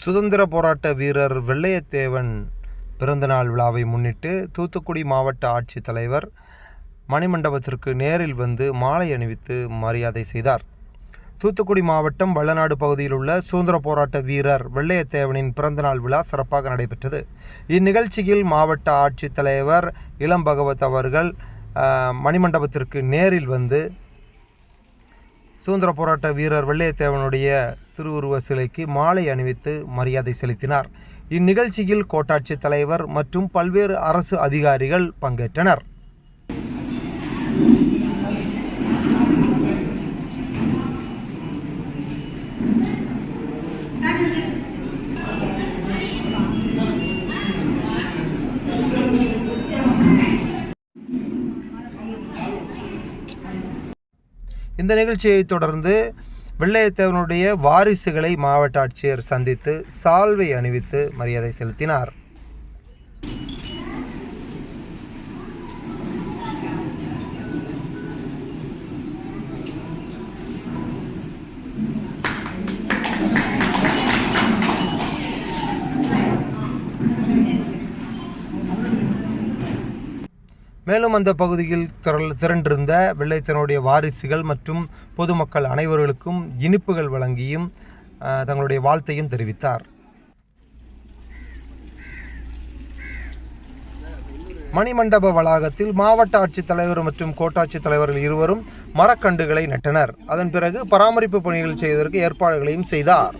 சுதந்திர போராட்ட வீரர் வெள்ளையத்தேவன் பிறந்தநாள் விழாவை முன்னிட்டு தூத்துக்குடி மாவட்ட ஆட்சித்தலைவர் மணிமண்டபத்திற்கு நேரில் வந்து மாலை அணிவித்து மரியாதை செய்தார். தூத்துக்குடி மாவட்டம் வள்ளநாடு பகுதியில் உள்ள சுதந்திர போராட்ட வீரர் வெள்ளையத்தேவனின் பிறந்தநாள் விழா சிறப்பாக நடைபெற்றது. இந்நிகழ்ச்சியில் மாவட்ட ஆட்சித்தலைவர் இளம் பகவத் அவர்கள் மணிமண்டபத்திற்கு நேரில் வந்து சுதந்திர போராட்ட வீரர் வெள்ளையத்தேவனுடைய திருவுருவ சிலைக்கு மாலை அணிவித்து மரியாதை செலுத்தினார். இந்நிகழ்ச்சியில் கோட்டாட்சி தலைவர் மற்றும் பல்வேறு அரசு அதிகாரிகள் பங்கேற்றனர். இந்த நிகழ்ச்சியை தொடர்ந்து வெள்ளையத்தேவனுடைய வாரிசுகளை மாவட்ட ஆட்சியர் சந்தித்து சால்வை அணிவித்து மரியாதை செலுத்தினார். மேலும் அந்த பகுதியில் திரள் திரண்டிருந்த வெள்ளைத்தனுடைய வாரிசுகள் மற்றும் பொதுமக்கள் அனைவர்களுக்கும் இனிப்புகள் வழங்கியும் தங்களுடைய வாழ்த்தையும் தெரிவித்தார். மணிமண்டப வளாகத்தில் மாவட்ட ஆட்சித்தலைவர் மற்றும் கோட்டாட்சித் தலைவர்கள் இருவரும் மரக்கண்டுகளை நட்டனர். அதன் பிறகு பராமரிப்பு பணிகள் செய்வதற்கு ஏற்பாடுகளையும் செய்தார்.